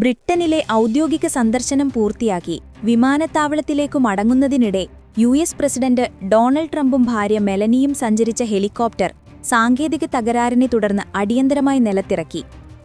ബ്രിട്ടനിലെ ഔദ്യോഗിക സന്ദർശനം പൂർത്തിയാക്കി വിമാനത്താവളത്തിലേക്കു മടങ്ങുന്നതിനിടെ യു എസ് പ്രസിഡന്റ് ഡൊണാൾഡ് ട്രംപും ഭാര്യ മെലനിയും സഞ്ചരിച്ച ഹെലികോപ്റ്റർ സാങ്കേതിക തകരാറിനെ തുടർന്ന് അടിയന്തരമായി നിലത്തിറക്കി.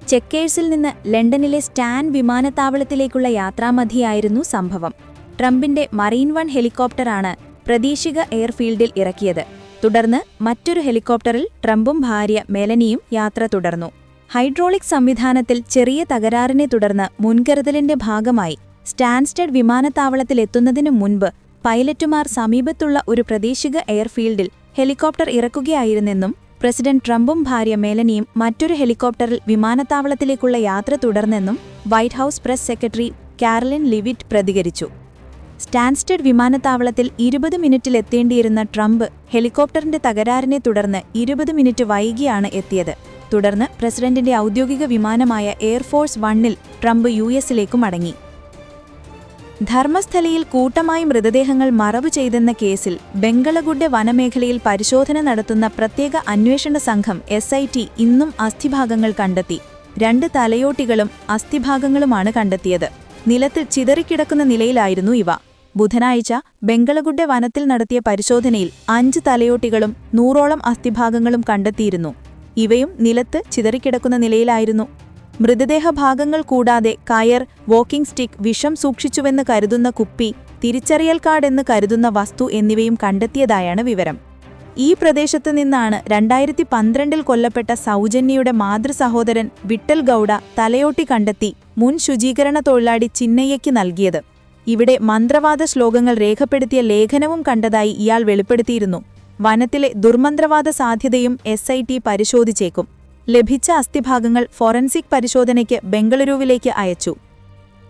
ചെക്കേഴ്സിൽ നിന്ന് ലണ്ടനിലെ സ്റ്റാൻ വിമാനത്താവളത്തിലേക്കുള്ള യാത്രാമധിയായിരുന്നു സംഭവം. ട്രംപിന്റെ മറൈൻ വൺ ഹെലികോപ്റ്ററാണ് പ്രതീക്ഷിക എയർഫീൽഡിൽ ഇറക്കിയത്. തുടർന്ന് മറ്റൊരു ഹെലികോപ്റ്ററിൽ ട്രംപും ഭാര്യ മെലനിയും യാത്ര തുടർന്നു. ഹൈഡ്രോളിക് സംവിധാനത്തിൽ ചെറിയ തകരാറിനെ തുടർന്ന് മുൻകരുതലിന്റെ ഭാഗമായി സ്റ്റാൻസ്റ്റഡ് വിമാനത്താവളത്തിലെത്തുന്നതിനു മുൻപ് പൈലറ്റുമാർ സമീപത്തുള്ള ഒരു പ്രദേശിക എയർഫീൽഡിൽ ഹെലികോപ്റ്റർ ഇറക്കുകയായിരുന്നെന്നും പ്രസിഡന്റ് ട്രംപും ഭാര്യ മേലനിയും മറ്റൊരു ഹെലികോപ്റ്ററിൽ വിമാനത്താവളത്തിലേക്കുള്ള യാത്ര തുടർന്നെന്നും White House press secretary Karoline Leavitt പ്രതികരിച്ചു. സ്റ്റാൻസ്റ്റഡ് വിമാനത്താവളത്തിൽ ഇരുപത് മിനിറ്റിലെത്തേണ്ടിയിരുന്ന ട്രംപ് ഹെലികോപ്റ്ററിന്റെ തകരാറിനെ തുടർന്ന് ഇരുപത് മിനിറ്റ് വൈകിയാണ് എത്തിയത്. തുടർന്ന് പ്രസിഡന്റിന്റെ ഔദ്യോഗിക വിമാനമായ എയർഫോഴ്സ് വണ്ണിൽ ട്രംപ് യു എസിലേക്ക് മടങ്ങി. ധർമ്മസ്ഥലയിൽ കൂട്ടമായി മൃതദേഹങ്ങൾ മറവു ചെയ്തെന്ന കേസിൽ ബംഗളഗുഡ്ഡ വനമേഖലയിൽ പരിശോധന നടത്തുന്ന പ്രത്യേക അന്വേഷണ സംഘം എസ് ഐ ടി ഇന്നും അസ്ഥിഭാഗങ്ങൾ കണ്ടെത്തി. രണ്ട് തലയോട്ടികളും അസ്ഥിഭാഗങ്ങളുമാണ് കണ്ടെത്തിയത്. നിലത്തിൽ ചിതറിക്കിടക്കുന്ന നിലയിലായിരുന്നു ഇവ. ബുധനാഴ്ച ബംഗളഗുഡ്ഡ വനത്തിൽ നടത്തിയ പരിശോധനയിൽ അഞ്ച് തലയോട്ടികളും നൂറോളം അസ്ഥിഭാഗങ്ങളും കണ്ടെത്തിയിരുന്നു. ഇവയും നിലത്ത് ചിതറിക്കിടക്കുന്ന നിലയിലായിരുന്നു. മൃതദേഹ ഭാഗങ്ങൾ കൂടാതെ കയർ വോക്കിംഗ് സ്റ്റിക്ക് വിഷം സൂക്ഷിച്ചുവെന്ന് കരുതുന്ന കുപ്പി തിരിച്ചറിയൽ കാർഡ് എന്ന് കരുതുന്ന വസ്തു എന്നിവയും കണ്ടെത്തിയതായാണ് വിവരം. ഈ പ്രദേശത്തു നിന്നാണ് രണ്ടായിരത്തി പന്ത്രണ്ടിൽ കൊല്ലപ്പെട്ട സൗജന്യയുടെ മാതൃസഹോദരൻ വിട്ടൽ ഗൌഡ തലയോട്ടി കണ്ടെത്തി മുൻ ശുചീകരണ തൊഴിലാളി ചിന്നയ്യയ്ക്ക് നൽകിയത്. ഇവിടെ മന്ത്രവാദ ശ്ലോകങ്ങൾ രേഖപ്പെടുത്തിയ ലേഖനവും കണ്ടതായി ഇയാൾ വെളിപ്പെടുത്തിയിരുന്നു. വനത്തിലെ ദുർമന്ത്രവാദ സാധ്യതയും എസ് ഐ ടി പരിശോധിച്ചേക്കും. ലഭിച്ച അസ്ഥിഭാഗങ്ങൾ ഫോറൻസിക് പരിശോധനയ്ക്ക് ബംഗളൂരുവിലേക്ക് അയച്ചു.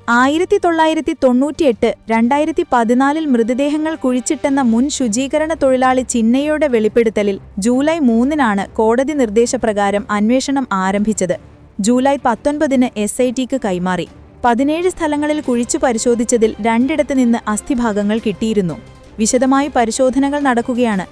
ആയിരത്തി തൊള്ളായിരത്തി തൊണ്ണൂറ്റിയെട്ട് രണ്ടായിരത്തി പതിനാലിൽ മൃതദേഹങ്ങൾ കുഴിച്ചിട്ടെന്ന മുൻ ശുചീകരണ തൊഴിലാളി ചിന്നയുടെ വെളിപ്പെടുത്തലിൽ ജൂലൈ മൂന്നിനാണ് കോടതി നിർദ്ദേശപ്രകാരം അന്വേഷണം ആരംഭിച്ചത്. ജൂലൈ പത്തൊൻപതിന് എസ് ഐ ടിക്ക് കൈമാറി. പതിനേഴ് സ്ഥലങ്ങളിൽ കുഴിച്ചു പരിശോധിച്ചതിൽ രണ്ടിടത്ത് നിന്ന് അസ്ഥിഭാഗങ്ങൾ കിട്ടിയിരുന്നു. വിശദമായി പരിശോധനകൾ നടക്കുകയാണ്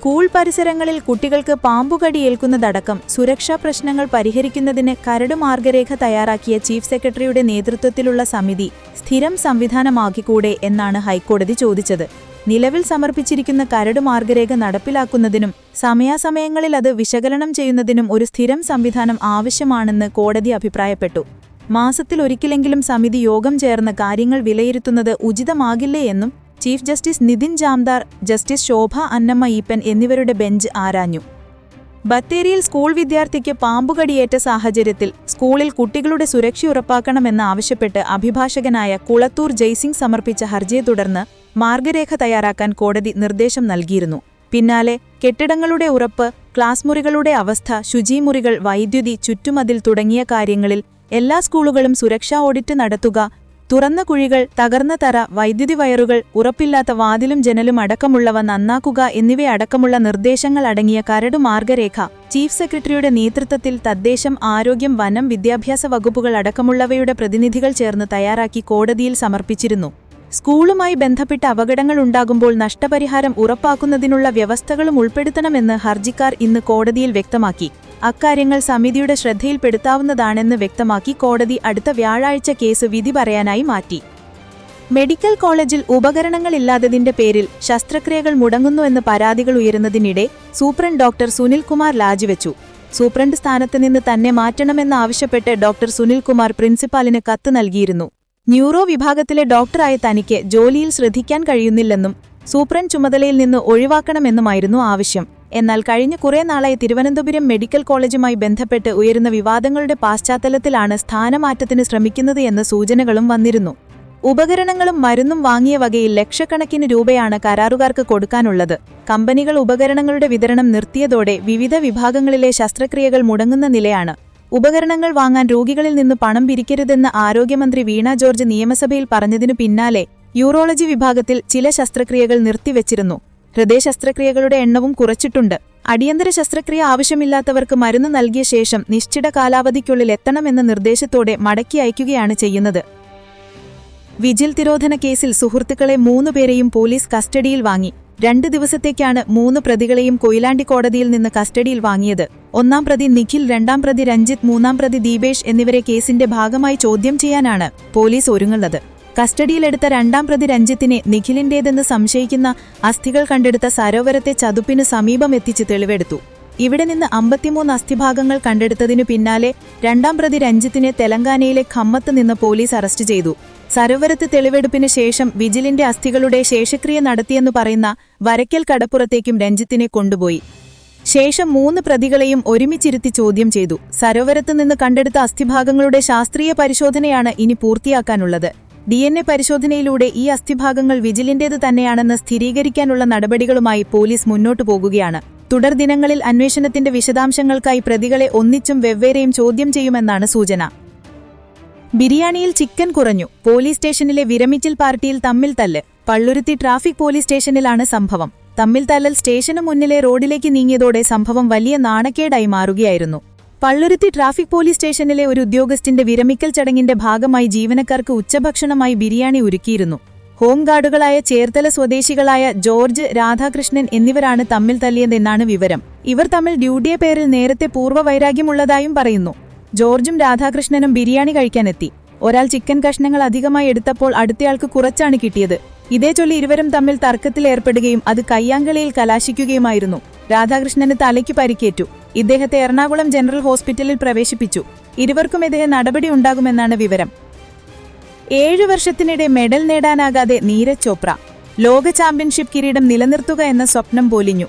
സ്കൂൾ പരിസരങ്ങളിൽ കുട്ടികൾക്ക് പാമ്പുകടി ഏൽക്കുന്നതടക്കം സുരക്ഷാ പ്രശ്നങ്ങൾ പരിഹരിക്കുന്നതിന് കരട് മാർഗരേഖ തയ്യാറാക്കിയ ചീഫ് സെക്രട്ടറിയുടെ നേതൃത്വത്തിലുള്ള സമിതി സ്ഥിരം സംവിധാനമാക്കിക്കൂടെ എന്നാണ് ഹൈക്കോടതി ചോദിച്ചത്. നിലവിൽ സമർപ്പിച്ചിരിക്കുന്ന കരട് മാർഗരേഖ നടപ്പിലാക്കുന്നതിനും സമയാസമയങ്ങളിൽ അത് വിശകലനം ചെയ്യുന്നതിനും ഒരു സ്ഥിരം സംവിധാനം ആവശ്യമാണെന്ന് കോടതി അഭിപ്രായപ്പെട്ടു. മാസത്തിൽ ഒരിക്കലെങ്കിലും സമിതി യോഗം ചേർന്ന് കാര്യങ്ങൾ വിലയിരുത്തുന്നത് ഉചിതമാകില്ലേ എന്നും chief justice Nitin Jamdar justice Shobha Annamma Eapen എന്നിവരുടെ ബെഞ്ച് ആരാഞ്ഞു. ബത്തേരിയിൽ സ്കൂൾ വിദ്യാർത്ഥിക്ക് പാമ്പുകടിയേറ്റ സാഹചര്യത്തിൽ സ്കൂളിൽ കുട്ടികളുടെ സുരക്ഷ ഉറപ്പാക്കണമെന്ന് ആവശ്യപ്പെട്ട് അഭിഭാഷകനായ കുളത്തൂർ ജയ്സിംഗ് സമർപ്പിച്ച ഹർജിയെ തുടർന്ന് മാർഗരേഖ തയ്യാറാക്കാൻ കോടതി നിർദ്ദേശം നൽകിയിരുന്നു. പിന്നാലെ കെട്ടിടങ്ങളുടെ ഉറപ്പ് ക്ലാസ് മുറികളുടെ അവസ്ഥ ശുചിമുറികൾ വൈദ്യുതി ചുറ്റുമതിൽ തുടങ്ങിയ കാര്യങ്ങളിൽ എല്ലാ സ്കൂളുകളും സുരക്ഷാ ഓഡിറ്റ് നടത്തുക തുറന്ന കുഴികൾ തകർന്ന തറ വൈദ്യുതി വയറുകൾ ഉറപ്പില്ലാത്ത വാതിലും ജനലും അടക്കമുള്ളവ നന്നാക്കുക എന്നിവയടക്കമുള്ള നിർദ്ദേശങ്ങൾ അടങ്ങിയ കരടു മാർഗരേഖ ചീഫ് സെക്രട്ടറിയുടെ നേതൃത്വത്തിൽ തദ്ദേശം ആരോഗ്യം വനം വിദ്യാഭ്യാസ വകുപ്പുകൾ അടക്കമുള്ളവയുടെ പ്രതിനിധികൾ ചേർന്ന് തയ്യാറാക്കി കോടതിയിൽ സമർപ്പിച്ചിരുന്നു. സ്കൂളുമായി ബന്ധപ്പെട്ട അപകടങ്ങൾ ഉണ്ടാകുമ്പോൾ നഷ്ടപരിഹാരം ഉറപ്പാക്കുന്നതിനുള്ള വ്യവസ്ഥകളും ഉൾപ്പെടുത്തണമെന്ന് ഹർജിക്കാർ ഇന്ന് കോടതിയിൽ വ്യക്തമാക്കി. അക്കാര്യങ്ങൾ സമിതിയുടെ ശ്രദ്ധയിൽപ്പെടുത്താവുന്നതാണെന്ന് വ്യക്തമാക്കി കോടതി അടുത്ത വ്യാഴാഴ്ച കേസ് വിധി പറയാനായി മാറ്റി. മെഡിക്കൽ കോളേജിൽ ഉപകരണങ്ങളില്ലാത്തതിന്റെ പേരിൽ ശസ്ത്രക്രിയകൾ മുടങ്ങുന്നുവെന്ന് പരാതികൾ ഉയരുന്നതിനിടെ സൂപ്രണ്ട് ഡോക്ടർ സുനിൽകുമാർ രാജിവെച്ചു സൂപ്രണ്ട് സ്ഥാനത്ത് നിന്ന് തന്നെ മാറ്റണമെന്നാവശ്യപ്പെട്ട് ഡോക്ടർ സുനിൽകുമാർ പ്രിൻസിപ്പാലിന് കത്ത് നൽകിയിരുന്നു. ന്യൂറോ വിഭാഗത്തിലെ ഡോക്ടറായ തനിക്ക് ജോലിയിൽ ശ്രദ്ധിക്കാൻ കഴിയുന്നില്ലെന്നും സൂപ്രണ്ട് ചുമതലയിൽ നിന്ന് ഒഴിവാക്കണമെന്നുമായിരുന്നു ആവശ്യം. എന്നാൽ കഴിഞ്ഞ കുറേ നാളായി തിരുവനന്തപുരം മെഡിക്കൽ കോളേജുമായി ബന്ധപ്പെട്ട് ഉയരുന്ന വിവാദങ്ങളുടെ പശ്ചാത്തലത്തിലാണ് സ്ഥാനമാറ്റത്തിന് ശ്രമിക്കുന്നത് എന്ന സൂചനകളും വന്നിരുന്നു. ഉപകരണങ്ങളും മരുന്നും വാങ്ങിയ വകയിൽ ലക്ഷക്കണക്കിന് രൂപയാണ് കരാറുകാർക്ക് കൊടുക്കാനുള്ളത്. കമ്പനികൾ ഉപകരണങ്ങളുടെ വിതരണം നിർത്തിയതോടെ വിവിധ വിഭാഗങ്ങളിലെ ശസ്ത്രക്രിയകൾ മുടങ്ങുന്ന നിലയാണ്. ഉപകരണങ്ങൾ വാങ്ങാൻ രോഗികളിൽ നിന്ന് പണം പിരിക്കരുതെന്ന് ആരോഗ്യമന്ത്രി വീണ ജോർജ് നിയമസഭയിൽ പറഞ്ഞതിനു പിന്നാലെ യൂറോളജി വിഭാഗത്തിൽ ചില ശസ്ത്രക്രിയകൾ നിർത്തിവച്ചിരുന്നു. ഹൃദയശസ്ത്രക്രിയകളുടെ എണ്ണവും കുറച്ചിട്ടുണ്ട്. അടിയന്തര ശസ്ത്രക്രിയ ആവശ്യമില്ലാത്തവർക്ക് മരുന്ന് നൽകിയ ശേഷം നിശ്ചിത കാലാവധിക്കുള്ളിൽ എത്തണമെന്ന നിർദ്ദേശത്തോടെ മടക്കി അയക്കുകയാണ് ചെയ്യുന്നത്. വിജിൽ തിരോധന കേസിൽ സുഹൃത്തുക്കളെ മൂന്നുപേരെയും പോലീസ് കസ്റ്റഡിയിൽ വാങ്ങി. രണ്ട് ദിവസത്തേക്കാണ് മൂന്ന് പ്രതികളെയും കൊയിലാണ്ടി കോടതിയിൽ നിന്ന് കസ്റ്റഡിയിൽ വാങ്ങിയത്. ഒന്നാം പ്രതി നിഖിൽ രണ്ടാം പ്രതി രഞ്ജിത്ത് മൂന്നാം പ്രതി ദീപേഷ് എന്നിവരെ കേസിന്റെ ഭാഗമായി ചോദ്യം ചെയ്യാനാണ് പോലീസ് ഒരുങ്ങുന്നത്. കസ്റ്റഡിയിലെടുത്ത രണ്ടാം പ്രതി രഞ്ജിത്തിനെ നിഖിലിന്റേതെന്ന് സംശയിക്കുന്ന അസ്ഥികൾ കണ്ടെടുത്ത സരോവരത്തെ ചതുപ്പിനു സമീപം എത്തിച്ച് തെളിവെടുത്തു. ഇവിടെ നിന്ന് അമ്പത്തിമൂന്ന് അസ്ഥിഭാഗങ്ങൾ കണ്ടെടുത്തതിനു പിന്നാലെ രണ്ടാം പ്രതി രഞ്ജിത്തിനെ തെലങ്കാനയിലെ ഖമ്മത്ത് നിന്ന് പോലീസ് അറസ്റ്റ് ചെയ്തു. സരോവരത്ത് തെളിവെടുപ്പിന് ശേഷം വിജിലിന്റെ അസ്ഥികളുടെ ശേഷക്രിയ നടത്തിയെന്നു പറയുന്ന വരയ്ക്കൽ കടപ്പുറത്തേക്കും രഞ്ജിത്തിനെ കൊണ്ടുപോയി. ശേഷം മൂന്ന് പ്രതികളെയും ഒരുമിച്ചിരുത്തി ചോദ്യം ചെയ്തു. സരോവരത്ത് നിന്ന് കണ്ടെടുത്ത അസ്ഥിഭാഗങ്ങളുടെ ശാസ്ത്രീയ പരിശോധനയാണ് ഇനി പൂർത്തിയാക്കാനുള്ളത്. ഡി എൻ എ പരിശോധനയിലൂടെ ഈ അസ്ഥിഭാഗങ്ങൾ വിജിലിന്റേത് തന്നെയാണെന്ന് സ്ഥിരീകരിക്കാനുള്ള നടപടികളുമായി പോലീസ് മുന്നോട്ടു പോകുകയാണ്. തുടർ ദിനങ്ങളിൽ അന്വേഷണത്തിന്റെ വിശദാംശങ്ങൾക്കായി പ്രതികളെ ഒന്നിച്ചും വെവ്വേറെയും ചോദ്യം ചെയ്യുമെന്നാണ് സൂചന. ബിരിയാണിയിൽ ചിക്കൻ കുറഞ്ഞു. പോലീസ് സ്റ്റേഷനിലെ വിരമിച്ചിൽ പാർട്ടിയിൽ തമ്മിൽ തല്ല്. പള്ളുരുത്തി ട്രാഫിക് പോലീസ് സ്റ്റേഷനിലാണ് സംഭവം. തമ്മിൽ തല്ലൽ സ്റ്റേഷനു മുന്നിലെ റോഡിലേക്ക് നീങ്ങിയതോടെ സംഭവം വലിയ നാണക്കേടായി മാറുകയായിരുന്നു. പള്ളുരുത്തി ട്രാഫിക് പോലീസ് സ്റ്റേഷനിലെ ഒരു ഉദ്യോഗസ്ഥന്റെ വിരമിക്കൽ ചടങ്ങിന്റെ ഭാഗമായി ജീവനക്കാർക്ക് ഉച്ചഭക്ഷണമായി ബിരിയാണി ഒരുക്കിയിരുന്നു. ഹോംഗാർഡുകളായ ചേർത്തല സ്വദേശികളായ ജോർജ് രാധാകൃഷ്ണൻ എന്നിവരാണ് തമ്മിൽ തല്ലിയതെന്നാണ് വിവരം. ഇവർ തമ്മിൽ ഡ്യൂട്ടിയെ പേരിൽ നേരത്തെ പൂർവ പൂർവവൈരാഗ്യമുള്ളതായും പറയുന്നു. ജോർജും രാധാകൃഷ്ണനും ബിരിയാണി കഴിക്കാനെത്തി. ഒരാൾ ചിക്കൻ കഷ്ണങ്ങൾ അധികമായി എടുത്തപ്പോൾ അടുത്തയാൾക്ക് കുറച്ചാണ് കിട്ടിയത്. ഇതേ ചൊല്ലി ഇരുവരും തമ്മിൽ തർക്കത്തിലേർപ്പെടുകയും അത് കയ്യാങ്കളിയിൽ കലാശിക്കുകയുമായിരുന്നു. രാധാകൃഷ്ണന് തലയ്ക്ക് പരിക്കേറ്റു. ഇദ്ദേഹത്തെ എറണാകുളം ജനറൽ ഹോസ്പിറ്റലിൽ പ്രവേശിപ്പിച്ചു. ഇരുവർക്കുമെതിരെ നടപടി ഉണ്ടാകുമെന്നാണ് വിവരം. ഏഴു വർഷത്തിനിടെ മെഡൽ നേടാനാകാതെ നീരജ് ചോപ്ര ലോക ചാമ്പ്യൻഷിപ്പ് കിരീടം നിലനിർത്തുക എന്ന സ്വപ്നം പോലിഞ്ഞു.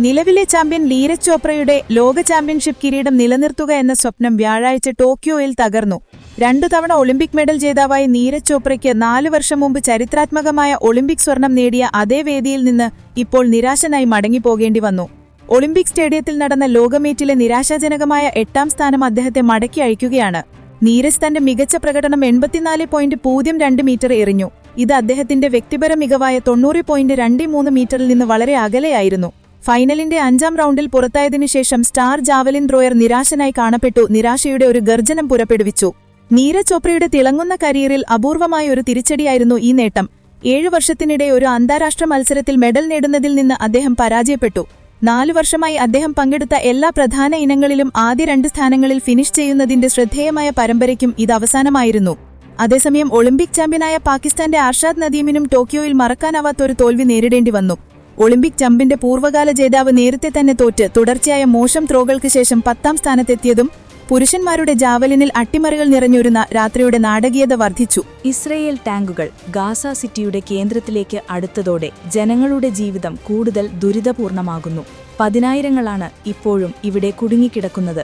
നിലവിലെ ചാമ്പ്യൻ നീരജ് ചോപ്രയുടെ ലോക ചാമ്പ്യൻഷിപ്പ് കിരീടം നിലനിർത്തുക എന്ന സ്വപ്നം വ്യാഴാഴ്ച ടോക്കിയോയിൽ തകർന്നു. രണ്ടു തവണ ഒളിമ്പിക് മെഡൽ ജേതാവായ നീരജ് ചോപ്രയ്ക്ക് നാലു വർഷം മുമ്പ് ചരിത്രാത്മകമായ ഒളിമ്പിക് സ്വർണം നേടിയ അതേ വേദിയിൽ നിന്ന് ഇപ്പോൾ നിരാശനായി മടങ്ങിപ്പോകേണ്ടി വന്നു. ഒളിമ്പിക് സ്റ്റേഡിയത്തിൽ നടന്ന ലോകമേറ്റിലെ നിരാശാജനകമായ എട്ടാം സ്ഥാനം അദ്ദേഹത്തെ മടക്കി അഴിക്കുകയാണ്. നീരജ് തന്റെ മികച്ച പ്രകടനം എൺപത്തിനാല് പോയിന്റ് പൂജ്യം രണ്ട് മീറ്റർ എറിഞ്ഞു. ഇത് അദ്ദേഹത്തിന്റെ വ്യക്തിപര മികവായ തൊണ്ണൂറ് പോയിന്റ് രണ്ട് മൂന്ന് മീറ്ററിൽ നിന്ന് വളരെ അകലെയായിരുന്നു. ഫൈനലിന്റെ അഞ്ചാം റൗണ്ടിൽ പുറത്തായതിനു ശേഷം സ്റ്റാർ ജാവലിൻ ത്രോയർ നിരാശനായി കാണപ്പെട്ടു. നിരാശയുടെ ഒരു ഗർജനം പുറപ്പെടുവിച്ചു. നീരജ് ചോപ്രയുടെ തിളങ്ങുന്ന കരിയറിൽ അപൂർവമായ ഒരു തിരിച്ചടിയായിരുന്നു ഈ നേട്ടം. ഏഴു വർഷത്തിനിടെ ഒരു അന്താരാഷ്ട്ര മത്സരത്തിൽ മെഡൽ നേടുന്നതിൽ നിന്ന് അദ്ദേഹം പരാജയപ്പെട്ടു. നാലു വർഷമായി അദ്ദേഹം പങ്കെടുത്ത എല്ലാ പ്രധാന ഇനങ്ങളിലും ആദ്യ രണ്ട് സ്ഥാനങ്ങളിൽ ഫിനിഷ് ചെയ്യുന്നതിന്റെ ശ്രദ്ധേയമായ പരമ്പരയ്ക്കും ഇത് അവസാനമായിരുന്നു. അതേസമയം ഒളിമ്പിക് ചാമ്പ്യനായ പാകിസ്ഥാന്റെ ആർഷാദ് നദീമിനും ടോക്കിയോയിൽ മറക്കാനാവാത്തൊരു തോൽവി നേരിടേണ്ടി വന്നു. ഒളിമ്പിക് ജമ്പിന്റെ പൂർവകാല ജേതാവ് നേരത്തെ തന്നെ തോറ്റ് തുടർച്ചയായ മോശം ത്രോകൾക്ക് ശേഷം പത്താം സ്ഥാനത്തെത്തിയതും പുരുഷന്മാരുടെ ജാവലിനിൽ അട്ടിമറികൾ നിറഞ്ഞൊരുന്ന രാത്രിയുടെ നാടകീയത വർദ്ധിച്ചു. ഇസ്രയേൽ ടാങ്കുകൾ ഗാസ സിറ്റിയുടെ കേന്ദ്രത്തിലേക്ക് അടുത്തതോടെ ജനങ്ങളുടെ ജീവിതം കൂടുതൽ ദുരിതപൂർണമാകുന്നു. പതിനായിരങ്ങളാണ് ഇപ്പോഴും ഇവിടെ കുടുങ്ങിക്കിടക്കുന്നത്.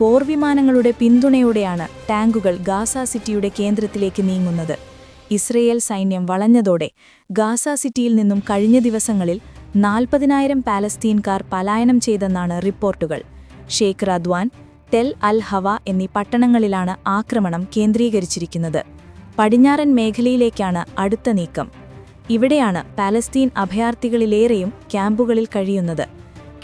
പോർവിമാനങ്ങളുടെ പിന്തുണയോടെയാണ് ടാങ്കുകൾ ഗാസ സിറ്റിയുടെ കേന്ദ്രത്തിലേക്ക് നീങ്ങുന്നത്. ഇസ്രയേൽ സൈന്യം വളഞ്ഞതോടെ ഗാസ സിറ്റിയിൽ നിന്നും കഴിഞ്ഞ ദിവസങ്ങളിൽ നാൽപ്പതിനായിരം പാലസ്തീൻകാർ പലായനം ചെയ്തെന്നാണ് റിപ്പോർട്ടുകൾ. Sheikh Radwan Tel al Hawa എന്നീ പട്ടണങ്ങളിലാണ് ആക്രമണം കേന്ദ്രീകരിച്ചിരിക്കുന്നത്. പടിഞ്ഞാറൻ മേഖലയിലേക്കാണ് അടുത്ത നീക്കം. ഇവിടെയാണ് പാലസ്തീൻ അഭയാർത്ഥികളിലേറെയും ക്യാമ്പുകളിൽ കഴിയുന്നത്.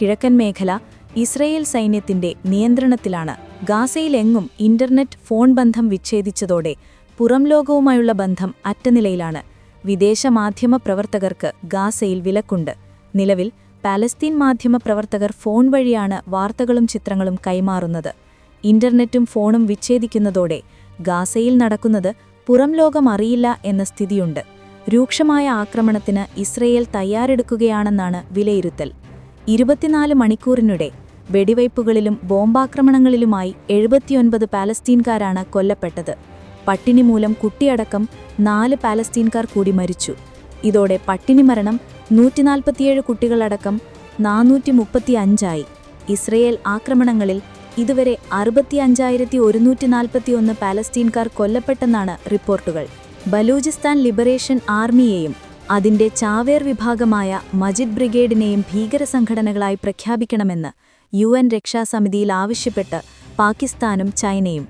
കിഴക്കൻ മേഖല ഇസ്രയേൽ സൈന്യത്തിന്റെ നിയന്ത്രണത്തിലാണ്. ഗാസയിലെങ്ങും ഇന്റർനെറ്റ് ഫോൺ ബന്ധം വിച്ഛേദിച്ചതോടെ പുറം ലോകവുമായുള്ള ബന്ധം അറ്റനിലയിലാണ്. വിദേശ മാധ്യമ പ്രവർത്തകർക്ക് ഗാസയിൽ വിലക്കുണ്ട്. നിലവിൽ പാലസ്തീൻ മാധ്യമ പ്രവർത്തകർ ഫോൺ വഴിയാണ് വാർത്തകളും ചിത്രങ്ങളും കൈമാറുന്നത്. ഇന്റർനെറ്റും ഫോണും വിച്ഛേദിക്കുന്നതോടെ ഗാസയിൽ നടക്കുന്നത് പുറം ലോകം അറിയില്ല എന്ന സ്ഥിതിയുണ്ട്. രൂക്ഷമായ ആക്രമണത്തിന് ഇസ്രയേൽ തയ്യാറെടുക്കുകയാണെന്നാണ് വിലയിരുത്തൽ. ഇരുപത്തിനാല് മണിക്കൂറിനിടെ വെടിവയ്പ്പുകളിലും ബോംബാക്രമണങ്ങളിലുമായി എഴുപത്തിയൊൻപത് പാലസ്തീൻകാരാണ് കൊല്ലപ്പെട്ടത്. പട്ടിണി മൂലം കുട്ടിയടക്കം നാല് പാലസ്തീൻകാർ കൂടി മരിച്ചു. ഇതോടെ പട്ടിണി മരണം നൂറ്റിനാൽപ്പത്തിയേഴ് കുട്ടികളടക്കം നാനൂറ്റി മുപ്പത്തി അഞ്ചായി ഇസ്രയേൽ ആക്രമണങ്ങളിൽ ഇതുവരെ അറുപത്തി അഞ്ചായിരത്തി ഒരുന്നൂറ്റി നാൽപ്പത്തിയൊന്ന് പാലസ്തീൻകാർ കൊല്ലപ്പെട്ടെന്നാണ് റിപ്പോർട്ടുകൾ. ബലൂചിസ്ഥാൻ ലിബറേഷൻ ആർമിയെയും അതിന്റെ ചാവേർ വിഭാഗമായ മജിദ് ബ്രിഗേഡിനെയും ഭീകര സംഘടനകളായി പ്രഖ്യാപിക്കണമെന്ന് യു എൻ രക്ഷാസമിതിയിൽ ആവശ്യപ്പെട്ട് പാകിസ്ഥാനും ചൈനയും.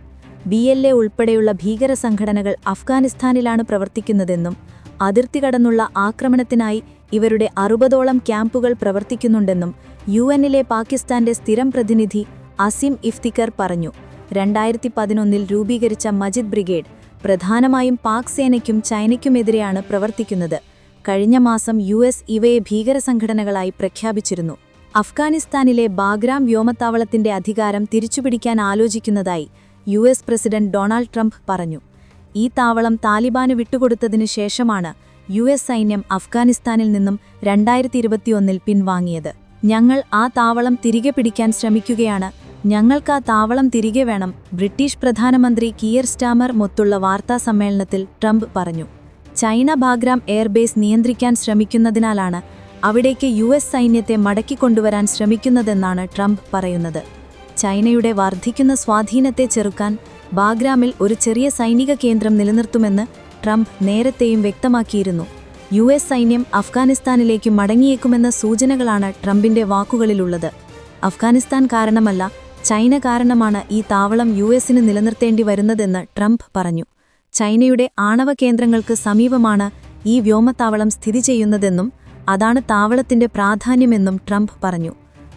ബി എൽ എ ഉൾപ്പെടെയുള്ള ഭീകര സംഘടനകൾ അഫ്ഗാനിസ്ഥാനിലാണ് പ്രവർത്തിക്കുന്നതെന്നും അതിർത്തി കടന്നുള്ള ആക്രമണത്തിനായി ഇവരുടെ അറുപതോളം ക്യാമ്പുകൾ പ്രവർത്തിക്കുന്നുണ്ടെന്നും യു എന്നിലെ പാകിസ്ഥാന്റെ സ്ഥിരം പ്രതിനിധി അസിം ഇഫ്തിക്കർ പറഞ്ഞു. രണ്ടായിരത്തി പതിനൊന്നിൽ രൂപീകരിച്ച മജിദ് ബ്രിഗേഡ് പ്രധാനമായും പാക് സേനയ്ക്കും ചൈനയ്ക്കുമെതിരെയാണ് പ്രവർത്തിക്കുന്നത്. കഴിഞ്ഞ മാസം യു എസ് ഇവയെ ഭീകരസംഘടനകളായി പ്രഖ്യാപിച്ചിരുന്നു. അഫ്ഗാനിസ്ഥാനിലെ ബാഗ്രാം വ്യോമത്താവളത്തിന്റെ അധികാരം തിരിച്ചുപിടിക്കാൻ ആലോചിക്കുന്നതായി യു പ്രസിഡന്റ് ഡൊണാൾഡ് ട്രംപ് പറഞ്ഞു. ഈ താവളം താലിബാന് വിട്ടുകൊടുത്തതിനു ശേഷമാണ് യു എസ് സൈന്യം അഫ്ഗാനിസ്ഥാനിൽ നിന്നും രണ്ടായിരത്തി ഇരുപത്തിയൊന്നിൽ പിൻവാങ്ങിയത്. ഞങ്ങൾ ആ താവളം തിരികെ പിടിക്കാൻ ശ്രമിക്കുകയാണ്. ഞങ്ങൾക്ക് ആ താവളം തിരികെ വേണം ബ്രിട്ടീഷ് പ്രധാനമന്ത്രി കിയർ സ്റ്റാമർ മൊത്തുള്ള വാർത്താ സമ്മേളനത്തിൽ ട്രംപ് പറഞ്ഞു. ചൈന ബാഗ്രാം എയർബേസ് നിയന്ത്രിക്കാൻ ശ്രമിക്കുന്നതിനാലാണ് അവിടേക്ക് യു എസ് സൈന്യത്തെ മടക്കിക്കൊണ്ടുവരാൻ ശ്രമിക്കുന്നതെന്നാണ് ട്രംപ് പറയുന്നത്. ചൈനയുടെ വർദ്ധിക്കുന്ന സ്വാധീനത്തെ ചെറുക്കാൻ ബാഗ്രാമിൽ ഒരു ചെറിയ സൈനിക കേന്ദ്രം നിലനിർത്തുമെന്ന് ട്രംപ് നേരത്തെയും വ്യക്തമാക്കിയിരുന്നു. യു എസ് സൈന്യം അഫ്ഗാനിസ്ഥാനിലേക്ക് മടങ്ങിയേക്കുമെന്ന സൂചനകളാണ് ട്രംപിന്റെ വാക്കുകളിലുള്ളത്. അഫ്ഗാനിസ്ഥാൻ കാരണമല്ല ചൈന കാരണമാണ് ഈ താവളം യു എസിന് നിലനിർത്തേണ്ടി വരുന്നതെന്ന് ട്രംപ് പറഞ്ഞു. ചൈനയുടെ ആണവ കേന്ദ്രങ്ങൾക്ക് സമീപമാണ് ഈ വ്യോമത്താവളം സ്ഥിതി ചെയ്യുന്നതെന്നും അതാണ് താവളത്തിന്റെ പ്രാധാന്യമെന്നും ട്രംപ് പറഞ്ഞു.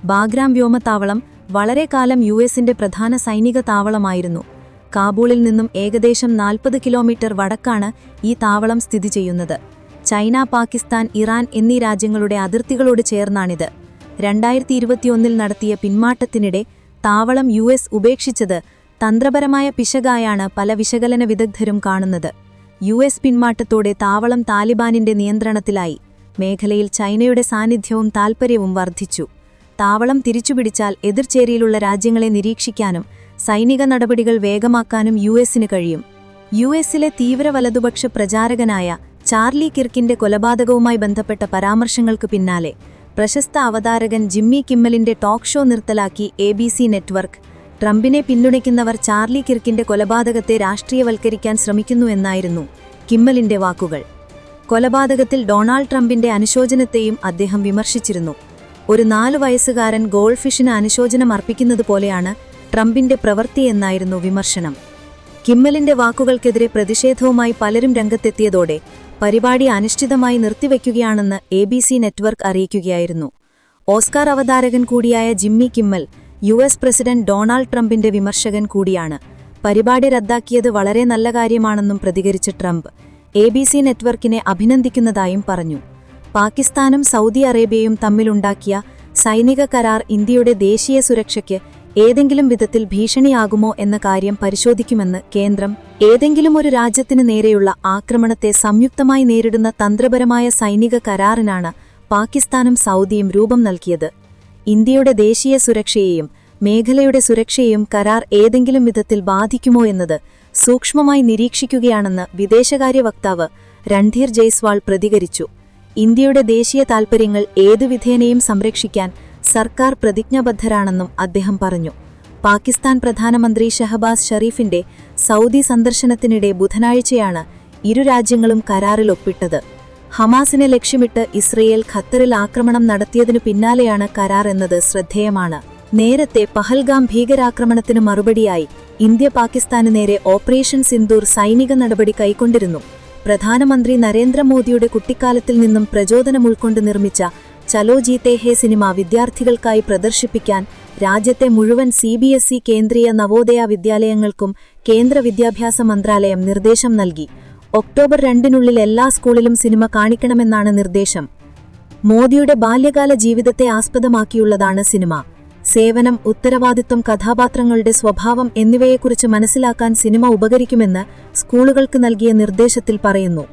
ബാഗ്രാം വ്യോമത്താവളം വളരെക്കാലം കാലം യു എസിന്റെ പ്രധാന സൈനിക താവളമായിരുന്നു. കാബൂളിൽ നിന്നും ഏകദേശം നാൽപ്പത് കിലോമീറ്റർ വടക്കാണ് ഈ താവളം സ്ഥിതി ചെയ്യുന്നത്. ചൈന പാകിസ്ഥാൻ ഇറാൻ എന്നീ രാജ്യങ്ങളുടെ അതിർത്തികളോട് ചേർന്നാണിത്. രണ്ടായിരത്തി ഇരുപത്തിയൊന്നിൽ നടത്തിയ പിന്മാറ്റത്തിനിടെ താവളം യു എസ് ഉപേക്ഷിച്ചത് തന്ത്രപരമായ പിശകായാണ് പല വിശകലന വിദഗ്ധരും കാണുന്നത്. യു എസ് പിന്മാറ്റത്തോടെ താവളം താലിബാനിന്റെ നിയന്ത്രണത്തിലായി. മേഖലയിൽ ചൈനയുടെ സാന്നിധ്യവും താൽപ്പര്യവും വർദ്ധിച്ചു. താവളം തിരിച്ചുപിടിച്ചാൽ എതിർചേരിയിലുള്ള രാജ്യങ്ങളെ നിരീക്ഷിക്കാനും സൈനിക നടപടികൾ വേഗമാക്കാനും യു എസിന് കഴിയും. യു എസിലെ തീവ്ര വലതുപക്ഷ പ്രചാരകനായ ചാർലി കിർക്കിന്റെ കൊലപാതകവുമായി ബന്ധപ്പെട്ട പരാമർശങ്ങൾക്ക് പിന്നാലെ പ്രശസ്ത അവതാരകൻ ജിമ്മി കിമ്മലിന്റെ ടോക്ക് ഷോ നിർത്തലാക്കി എ നെറ്റ്വർക്ക്. ട്രംപിനെ പിന്തുണയ്ക്കുന്നവർ ചാർലി കിർക്കിന്റെ കൊലപാതകത്തെ രാഷ്ട്രീയവൽക്കരിക്കാൻ ശ്രമിക്കുന്നുവെന്നായിരുന്നു കിമ്മലിന്റെ വാക്കുകൾ. കൊലപാതകത്തിൽ ഡൊണാൾഡ് ട്രംപിന്റെ അനുശോചനത്തെയും അദ്ദേഹം വിമർശിച്ചിരുന്നു. ഒരു നാലു വയസ്സുകാരൻ ഗോൾഫിഷിന് അനുശോചനം അർപ്പിക്കുന്നതുപോലെയാണ് ട്രംപിന്റെ പ്രവൃത്തിയെന്നായിരുന്നു വിമർശനം. കിമ്മലിന്റെ വാക്കുകൾക്കെതിരെ പ്രതിഷേധവുമായി പലരും രംഗത്തെത്തിയതോടെ പരിപാടി അനിശ്ചിതമായി നിർത്തിവെക്കുകയാണെന്ന് എ ബി സി നെറ്റ്വർക്ക് അറിയിക്കുകയായിരുന്നു. ഓസ്കാർ അവതാരകൻ കൂടിയായ Jimmy Kimmel U S president Donald ട്രംപിന്റെ വിമർശകൻ കൂടിയാണ്. പരിപാടി റദ്ദാക്കിയത് വളരെ നല്ല കാര്യമാണെന്നും പ്രതികരിച്ച ട്രംപ് എ ബി സി നെറ്റ്വർക്കിനെ അഭിനന്ദിക്കുന്നതായും പറഞ്ഞു. പാകിസ്ഥാനും സൗദി അറേബ്യയും തമ്മിലുണ്ടാക്കിയ സൈനിക കരാർ ഇന്ത്യയുടെ ദേശീയ സുരക്ഷയ്ക്ക് ഏതെങ്കിലും വിധത്തിൽ ഭീഷണിയാകുമോ എന്ന കാര്യം പരിശോധിക്കുമെന്ന് കേന്ദ്രം ഏതെങ്കിലും ഒരു രാജ്യത്തിനു നേരെയുള്ള ആക്രമണത്തെ സംയുക്തമായി നേരിടുന്ന തന്ത്രപരമായ സൈനിക കരാറിനാണ് പാകിസ്ഥാനും സൗദിയും രൂപം നൽകിയത്. ഇന്ത്യയുടെ ദേശീയ സുരക്ഷയെയും മേഖലയുടെ സുരക്ഷയെയും കരാർ ഏതെങ്കിലും വിധത്തിൽ ബാധിക്കുമോ എന്നത് സൂക്ഷ്മമായി നിരീക്ഷിക്കുകയാണെന്ന് വിദേശകാര്യ വക്താവ് രൺധീർ ജയ്സ്വാൾ പ്രതികരിച്ചു. ഇന്ത്യയുടെ ദേശീയ താൽപര്യങ്ങൾ ഏതു വിധേനയും സംരക്ഷിക്കാൻ സർക്കാർ പ്രതിജ്ഞാബദ്ധരാണെന്നും അദ്ദേഹം പറഞ്ഞു. പാകിസ്ഥാൻ പ്രധാനമന്ത്രി ഷഹബാസ് ഷെറീഫിന്റെ സൗദി സന്ദർശനത്തിനിടെ ബുധനാഴ്ചയാണ് ഇരു രാജ്യങ്ങളും കരാറിൽ ഒപ്പിട്ടത്. ഹമാസിനെ ലക്ഷ്യമിട്ട് ഇസ്രയേൽ ഖത്തറിൽ ആക്രമണം നടത്തിയതിനു പിന്നാലെയാണ് കരാർ എന്നത് ശ്രദ്ധേയമാണ്. നേരത്തെ പഹൽഗാം ഭീകരാക്രമണത്തിന് മറുപടിയായി ഇന്ത്യ പാകിസ്ഥാന് നേരെ ഓപ്പറേഷൻ സിന്ദൂർ സൈനിക നടപടി കൈക്കൊണ്ടിരുന്നു. പ്രധാനമന്ത്രി നരേന്ദ്രമോദിയുടെ കുട്ടിക്കാലത്തിൽ നിന്നും പ്രചോദനം ഉൾക്കൊണ്ട് നിർമ്മിച്ച ചലോ ജീത്തേ ഹേ സിനിമ വിദ്യാർത്ഥികൾക്കായി പ്രദർശിപ്പിക്കാൻ രാജ്യത്തെ മുഴുവൻ C B S E Kendriya Navodaya വിദ്യാലയങ്ങൾക്കും കേന്ദ്ര വിദ്യാഭ്യാസ മന്ത്രാലയം നിർദ്ദേശം നൽകി. ഒക്ടോബർ രണ്ടിനുള്ളിൽ എല്ലാ സ്കൂളിലും സിനിമ കാണിക്കണമെന്നാണ് നിർദ്ദേശം. മോദിയുടെ ബാല്യകാല ജീവിതത്തെ ആസ്പദമാക്കിയുള്ളതാണ് സിനിമ. സേവനം ഉത്തരവാദിത്വം കഥാപാത്രങ്ങളുടെ സ്വഭാവം എന്നിവയെക്കുറിച്ച് മനസ്സിലാക്കാൻ സിനിമ ഉപകരിക്കുമെന്ന് സ്കൂളുകൾക്ക് നൽകിയ നിർദ്ദേശത്തിൽ പറയുന്നു.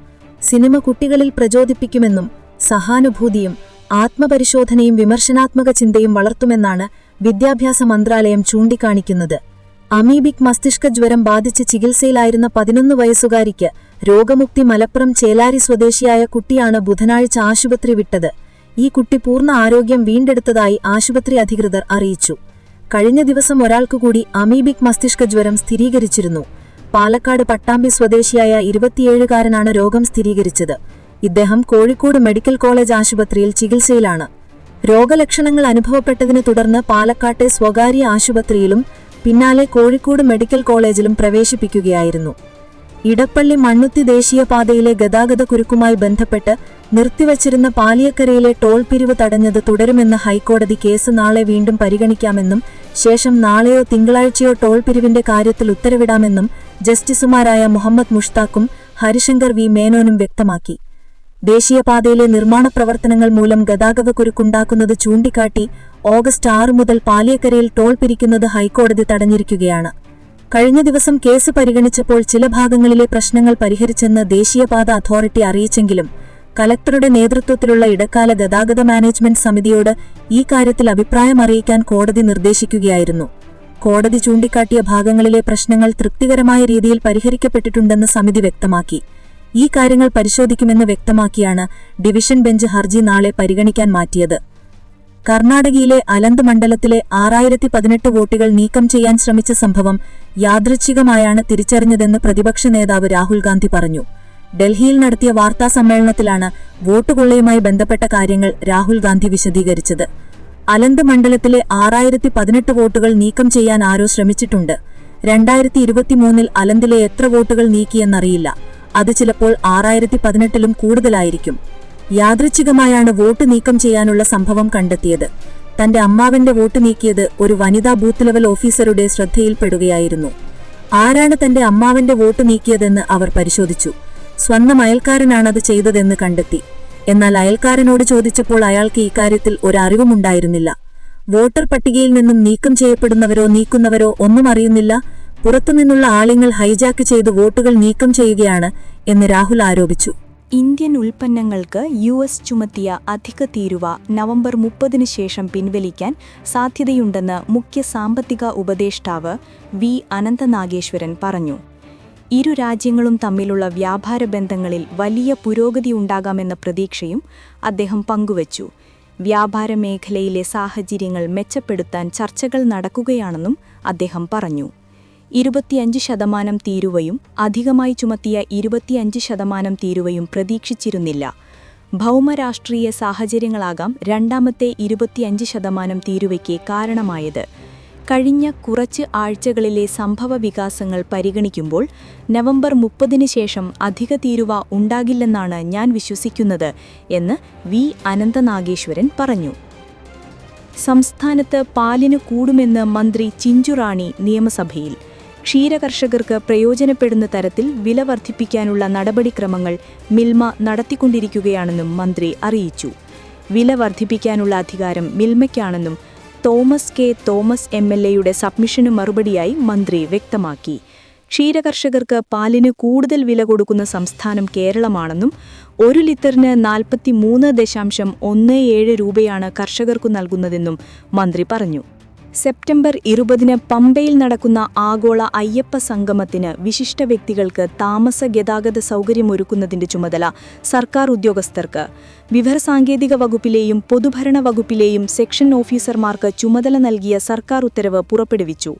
സിനിമ കുട്ടികളിൽ പ്രചോദിപ്പിക്കുമെന്നും സഹാനുഭൂതിയും ആത്മപരിശോധനയും വിമർശനാത്മക ചിന്തയും വളർത്തുമെന്നാണ് വിദ്യാഭ്യാസ മന്ത്രാലയം ചൂണ്ടിക്കാണിക്കുന്നത്. അമീബിക് മസ്തിഷ്ക ജ്വരം ബാധിച്ച് ചികിത്സയിലായിരുന്ന പതിനൊന്ന് വയസ്സുകാരിക്ക് രോഗമുക്തി മലപ്പുറം ചേലാരി സ്വദേശിയായ കുട്ടിയാണ് ബുധനാഴ്ച ആശുപത്രി വിട്ടത്. ഈ കുട്ടി പൂർണ ആരോഗ്യം വീണ്ടെടുത്തതായി ആശുപത്രി അധികൃതർ അറിയിച്ചു. കഴിഞ്ഞ ദിവസം ഒരാൾക്കു കൂടി അമീബിക് മസ്തിഷ്ക ജ്വരം സ്ഥിരീകരിച്ചിരുന്നു. പാലക്കാട് പട്ടാമ്പി സ്വദേശിയായ ഇരുപത്തിയേഴുകാരനാണ് രോഗം സ്ഥിരീകരിച്ചത്. ഇദ്ദേഹം കോഴിക്കോട് മെഡിക്കൽ കോളേജ് ആശുപത്രിയിൽ ചികിത്സയിലാണ്. രോഗലക്ഷണങ്ങൾ അനുഭവപ്പെട്ടതിനെ തുടർന്ന് പാലക്കാട്ടെ സ്വകാര്യ ആശുപത്രിയിലും പിന്നാലെ കോഴിക്കോട് മെഡിക്കൽ കോളേജിലും പ്രവേശിപ്പിക്കുകയായിരുന്നു. ഇടപ്പള്ളി മണ്ണുത്തി ദേശീയപാതയിലെ ഗതാഗത കുരുക്കുമായി ബന്ധപ്പെട്ട് നിർത്തിവച്ചിരുന്ന പാലിയക്കരയിലെ ടോൾ പിരിവ് തടഞ്ഞത് തുടരുമെന്ന് ഹൈക്കോടതി കേസ് നാളെ വീണ്ടും പരിഗണിക്കാമെന്നും ശേഷം നാളെയോ തിങ്കളാഴ്ചയോ ടോൾ പിരിവിന്റെ കാര്യത്തിൽ ഉത്തരവിടാമെന്നും ജസ്റ്റിസുമാരായ മുഹമ്മദ് മുഷ്താഖും ഹരിശങ്കർ വി മേനോനും വ്യക്തമാക്കി. ദേശീയപാതയിലെ നിർമ്മാണ പ്രവർത്തനങ്ങൾ മൂലം ഗതാഗതക്കുരുക്കുണ്ടാക്കുന്നത് ചൂണ്ടിക്കാട്ടി ഓഗസ്റ്റ് ആറ് മുതൽ പാലിയക്കരയിൽ ടോൾ പിരിക്കുന്നത് ഹൈക്കോടതി തടഞ്ഞിരിക്കുകയാണ്. കഴിഞ്ഞ ദിവസം കേസ് പരിഗണിച്ചപ്പോൾ ചില ഭാഗങ്ങളിലെ പ്രശ്നങ്ങൾ പരിഹരിച്ചെന്ന് ദേശീയപാത അതോറിറ്റി അറിയിച്ചെങ്കിലും കലക്ടറുടെ നേതൃത്വത്തിലുള്ള ഇടക്കാല ഗതാഗത മാനേജ്മെന്റ് സമിതിയോട് ഈ കാര്യത്തിൽ അഭിപ്രായം അറിയിക്കാൻ കോടതി നിർദ്ദേശിക്കുകയായിരുന്നു. കോടതി ചൂണ്ടിക്കാട്ടിയ ഭാഗങ്ങളിലെ പ്രശ്നങ്ങൾ തൃപ്തികരമായ രീതിയിൽ പരിഹരിക്കപ്പെട്ടിട്ടുണ്ടെന്ന് സമിതി വ്യക്തമാക്കി. ഈ കാര്യങ്ങൾ പരിശോധിക്കുമെന്ന് വ്യക്തമാക്കിയാണ് ഡിവിഷൻ ബെഞ്ച് ഹർജി നാളെ പരിഗണിക്കാൻ മാറ്റിയത്. കർണാടകയിലെ അലന്ത് മണ്ഡലത്തിലെ ആറായിരത്തി പതിനെട്ട് വോട്ടുകൾ നീക്കം ചെയ്യാൻ ശ്രമിച്ച സംഭവം യാദൃച്ഛികമായാണ് തിരിച്ചറിഞ്ഞതെന്ന് പ്രതിപക്ഷ നേതാവ് രാഹുൽ ഗാന്ധി പറഞ്ഞു. ഡൽഹിയിൽ നടത്തിയ വാർത്താ സമ്മേളനത്തിലാണ് വോട്ടുകൊള്ളയുമായി ബന്ധപ്പെട്ട കാര്യങ്ങൾ രാഹുൽ ഗാന്ധി വിശദീകരിച്ചത്. അലന്ത് മണ്ഡലത്തിലെ ആറായിരത്തി പതിനെട്ട് വോട്ടുകൾ നീക്കം ചെയ്യാൻ ആരോ ശ്രമിച്ചിട്ടുണ്ട്. രണ്ടായിരത്തി ഇരുപത്തിമൂന്നിൽ അലന്തിലെ എത്ര വോട്ടുകൾ നീക്കിയെന്നറിയില്ല. അത് ചിലപ്പോൾ ആറായിരത്തി പതിനെട്ടിലും കൂടുതലായിരിക്കും. യാദൃച്ഛികമായാണ് വോട്ട് നീക്കം ചെയ്യാനുള്ള സംഭവം കണ്ടെത്തിയത്. തന്റെ അമ്മാവന്റെ വോട്ട് നീക്കിയത് ഒരു വനിതാ ബൂത്ത് ലെവൽ ഓഫീസറുടെ ശ്രദ്ധയിൽപ്പെടുകയായിരുന്നു. ആരാണ് തന്റെ അമ്മാവന്റെ വോട്ട് നീക്കിയതെന്ന് അവർ പരിശോധിച്ചു. സ്വന്തം അയൽക്കാരനാണത് ചെയ്തതെന്ന് കണ്ടെത്തി. എന്നാൽ അയൽക്കാരനോട് ചോദിച്ചപ്പോൾ അയാൾക്ക് ഇക്കാര്യത്തിൽ ഒരറിവുമുണ്ടായിരുന്നില്ല. വോട്ടർ പട്ടികയിൽ നിന്നും നീക്കം ചെയ്യപ്പെടുന്നവരോ നീക്കുന്നവരോ ഒന്നും അറിയുന്നില്ല. പുറത്തുനിന്നുള്ള ആളിങ്ങൾ ഹൈജാക്ക് ചെയ്ത് വോട്ടുകൾ നീക്കം ചെയ്യുകയാണ് എന്ന് രാഹുൽ ആരോപിച്ചു. ഇന്ത്യൻ ഉൽപ്പന്നങ്ങൾക്ക് യു എസ് ചുമത്തിയ അധിക തീരുവ നവംബർ മുപ്പതിനു ശേഷം പിൻവലിക്കാൻ സാധ്യതയുണ്ടെന്ന് മുഖ്യ സാമ്പത്തിക ഉപദേഷ്ടാവ് വി അനന്തനാഗേശ്വരൻ പറഞ്ഞു. ഇരു രാജ്യങ്ങളും തമ്മിലുള്ള വ്യാപാര ബന്ധങ്ങളിൽ വലിയ പുരോഗതി ഉണ്ടാകാമെന്ന പ്രതീക്ഷയും അദ്ദേഹം പങ്കുവച്ചു. വ്യാപാര മേഖലയിലെ സാഹചര്യങ്ങൾ മെച്ചപ്പെടുത്താൻ ചർച്ചകൾ നടക്കുകയാണെന്നും അദ്ദേഹം പറഞ്ഞു. ഇരുപത്തിയഞ്ച് ശതമാനം തീരുവയും അധികമായി ചുമത്തിയ ഇരുപത്തിയഞ്ച് ശതമാനം തീരുവയും പ്രതീക്ഷിച്ചിരുന്നില്ല. ഭൗമരാഷ്ട്രീയ സാഹചര്യങ്ങളാകാം രണ്ടാമത്തെ ഇരുപത്തിയഞ്ച് ശതമാനം തീരുവയ്ക്ക് കാരണമായത്. കഴിഞ്ഞ കുറച്ച് ആഴ്ചകളിലെ സംഭവ വികാസങ്ങൾ പരിഗണിക്കുമ്പോൾ നവംബർ മുപ്പതിന് ശേഷം അധിക തീരുവ ഉണ്ടാകില്ലെന്നാണ് ഞാൻ വിശ്വസിക്കുന്നത് എന്ന് വി. അനന്തനാഗേശ്വരൻ പറഞ്ഞു. സംസ്ഥാനത്ത് പാലിന് കൂടുമെന്ന് മന്ത്രി ചിഞ്ചുറാണി നിയമസഭയിൽ ക്ഷീരകർഷകർക്ക് പ്രയോജനപ്പെടുന്ന തരത്തിൽ വില വർദ്ധിപ്പിക്കാനുള്ള നടപടിക്രമങ്ങൾ മിൽമ നടത്തിക്കൊണ്ടിരിക്കുകയാണെന്നും മന്ത്രി അറിയിച്ചു. വില വർദ്ധിപ്പിക്കാനുള്ള അധികാരം മിൽമയ്ക്കാണെന്നും Thomas K. Thomas M. L. എയുടെ സബ്മിഷന് മറുപടിയായി മന്ത്രി വ്യക്തമാക്കി. ക്ഷീരകർഷകർക്ക് പാലിന് കൂടുതൽ വില കൊടുക്കുന്ന സംസ്ഥാനം കേരളമാണെന്നും ഒരു ലിറ്ററിന് നാൽപ്പത്തിമൂന്ന് ദശാംശം ഒന്ന് ഏഴ് രൂപയാണ് കർഷകർക്കു നൽകുന്നതെന്നും മന്ത്രി പറഞ്ഞു. സെപ്റ്റംബർ ഇരുപതിന് പമ്പയിൽ നടക്കുന്ന ആഗോള അയ്യപ്പ സംഗമത്തിന് വിശിഷ്ട വ്യക്തികൾക്ക് താമസ ഗതാഗത സൗകര്യമൊരുക്കുന്നതിന്റെ ചുമതല സർക്കാർ ഉദ്യോഗസ്ഥർക്ക്. വിവരസാങ്കേതിക വകുപ്പിലെയും പൊതുഭരണ വകുപ്പിലെയും സെക്ഷൻ ഓഫീസർമാർക്ക് ചുമതല നൽകിയ സർക്കാർ ഉത്തരവ് പുറപ്പെടുവിച്ചു.